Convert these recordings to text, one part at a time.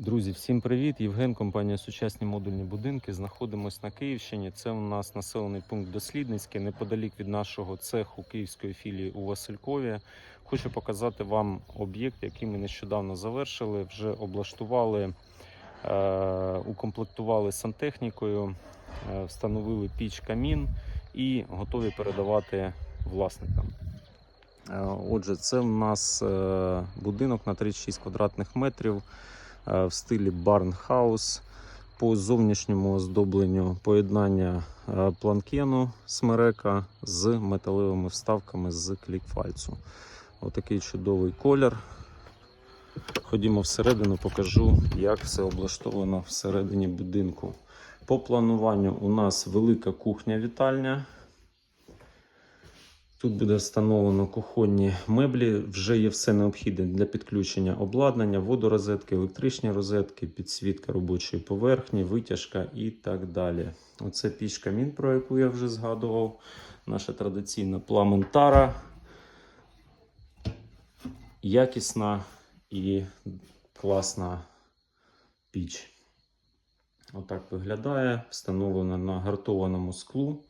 Друзі, всім привіт! Євген, компанія Сучасні модульні будинки. Знаходимось на Київщині. Це у нас населений пункт Дослідницький, неподалік від нашого цеху Київської філії у Василькові. Хочу показати вам об'єкт, який ми нещодавно завершили. Вже облаштували, е- укомплектували сантехнікою, е- встановили піч камін і готові передавати власникам. Е, Отже, це у нас будинок на 36 квадратних метрів в стилі барнхаус. По зовнішньому оздобленню поєднання е, планкену смерека з металевими вставками з клікфальцу. Отакий чудовий колір. Ходімо всередину, покажу, як все облаштовано всередині будинку. По плануванню у нас велика кухня-вітальня. Тут буде встановлено кухонні меблі. Вже є все необхідне для підключення обладнання, водорозетки, електричні розетки, підсвітка робочої поверхні, витяжка і так далі. Оце піч камін, про яку я вже згадував. Наша традиційна пламентара. Якісна і класна піч. Отак виглядає. Встановлена на гартованому склу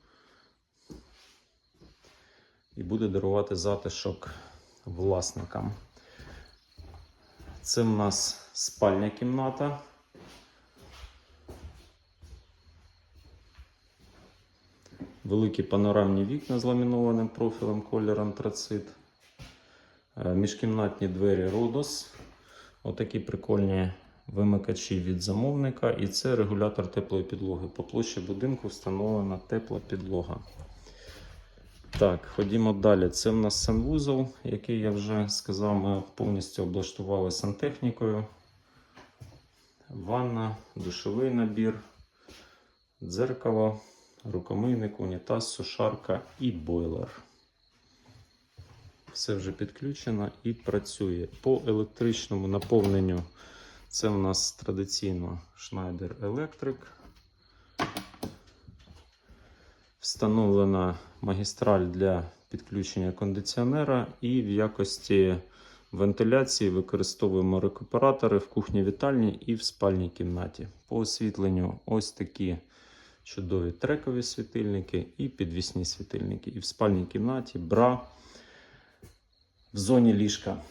і буде дарувати затишок власникам. Це в нас спальня кімната. Великі панорамні вікна з ламінованим профілем колір антрацит. Е, Міжкімнатні двері Родос. Отакі прикольні вимикачі від замовника. І це регулятор теплої підлоги. По площі будинку встановлена тепла підлога. Так, ходімо далі. Це в нас санвузол, який я вже сказав, ми повністю облаштували сантехнікою. Ванна, душовий набір, дзеркало, рукомийник, унітаз, сушарка і бойлер. Все вже підключено і працює. По електричному наповненню це в нас традиційно Schneider Electric. Встановлена магістраль для підключення кондиціонера і в якості вентиляції використовуємо рекуператори в кухні вітальні і в спальній кімнаті. По освітленню ось такі чудові трекові світильники і підвісні світильники. І в спальній кімнаті бра в зоні ліжка.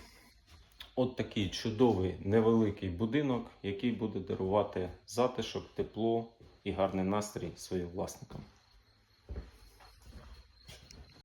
От такий чудовий невеликий будинок, який буде дарувати затишок, тепло і гарний настрій своїм власникам.